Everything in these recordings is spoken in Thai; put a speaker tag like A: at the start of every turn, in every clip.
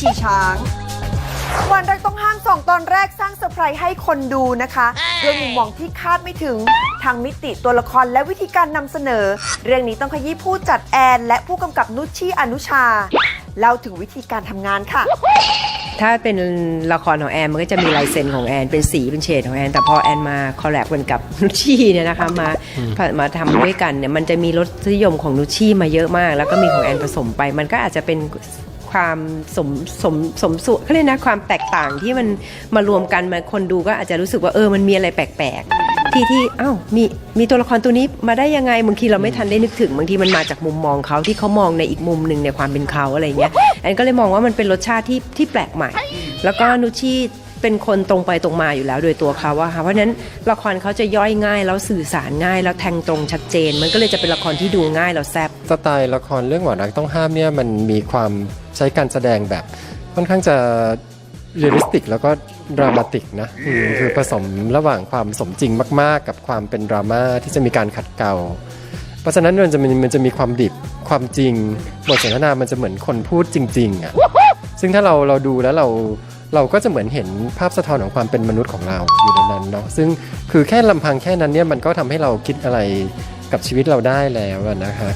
A: ฉี่ช้างวันแรกต้องห้ามสองตอนแรกสร้างเซอร์ไพรส์ให้คนดูนะคะด้วยมุมมองที่คาดไม่ถึงทางมิติตัวละครและวิธีการนำเสนอ เรื่องนี้ต้องขยี้ผู้จัดแอน และผู้กำกับนุชชีอนุชาเล่าถึงวิธีการทำงานค่ะ
B: ถ้าเป็นละครของแอนมันก็จะมีลายเซ็นของแอนเป็นสีเป็นเฉดของแอนแต่พอแอนมาคอลแลบกันกับนุชชี่เนี่ยนะคะมามาทำด้วยกันเนี่ยมันจะมีรสนิยมของนุชชี่มาเยอะมาก แล้วก็มีของแอนผสมไป มันก็อาจจะเป็น ความสมสมสมส่วนเขาเรียกนะความแตกต่างที่มันมารวมกันมาคนดูก็อาจจะรู้สึกว่าเออมันมีอะไรแปลกๆ ที่ที่อ้าวมีมีตัวละครตัวนี้มาได้ยังไงบางทีเราไม่ทันได้นึกถึงบางทีมันมาจากมุมมองเขาที่เขามองในอีกมุมหนึ่งในความเป็นเขาอะไรเงี้ยอันก็เลยมองว่ามันเป็นรสชาติที่ที่แปลกใหม่ แล้วก็นุชชี่ เป็นคนตรงไปตรงมาอยู่แล้วโดยตัวเขาอะค่ะเพราะฉะนั้นละครเขาจะย่อยง่ายแล้วสื่อสารง่ายแล้วแทงตรงชัดเจน มันก็เลยจะเป็นละครที่ดูง่ายแล้วแซ่บ
C: สไตล์ละครเรื่องหวานรักต้องห้ามเนี่ยมันมีความใช้การแสดงแบบค่อนข้างจะเรียลลิสติกแล้วก็ดรามาติกนะคือผสมระหว่างความสมจริงมาก ๆ กับความเป็นดราม่าที่จะมีการขัดเกลาเพราะฉะนั้นมันจะมีมันจะมีความดิบความจริงบทสนทนามันจะเหมือนคนพูดจริง ๆอะซึ่งถ้าเราเราดูแล้วเรา เราก็จะเหมือนเห็นภาพสะท้อนของความเป็นมนุษย์ของเราอยู่ในนั้นเนาะซึ่งคือแค่ลำพังแค่นั้นเนี่ยมันก็ทำให้เราคิดอะไรกับชีวิตเราได้แล้วอะนะคะ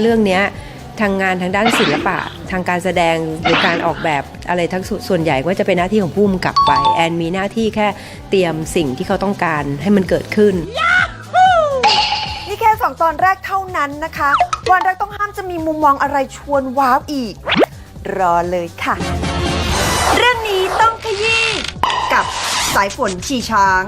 B: เรื่องเนี้ยทางงานทางด้านศิลปะ ทางการแสดงหรือการออกแบบอะไรทั้งสส่วนใหญ่ก็จะเป็นหน้าที่ของผู้กำกับไป แอนมีหน้าที่แค่เตรียมสิ่งที่เขาต้องการให้มันเกิดขึ้น
A: นี่แค่สองตอนแรกเท่านั้นนะคะ วันแรกต้องห้ามจะมีมุมมองอะไรชวนว้าวอีก รอเลยค่ะ เรื่องายฝนฉี่ช้าง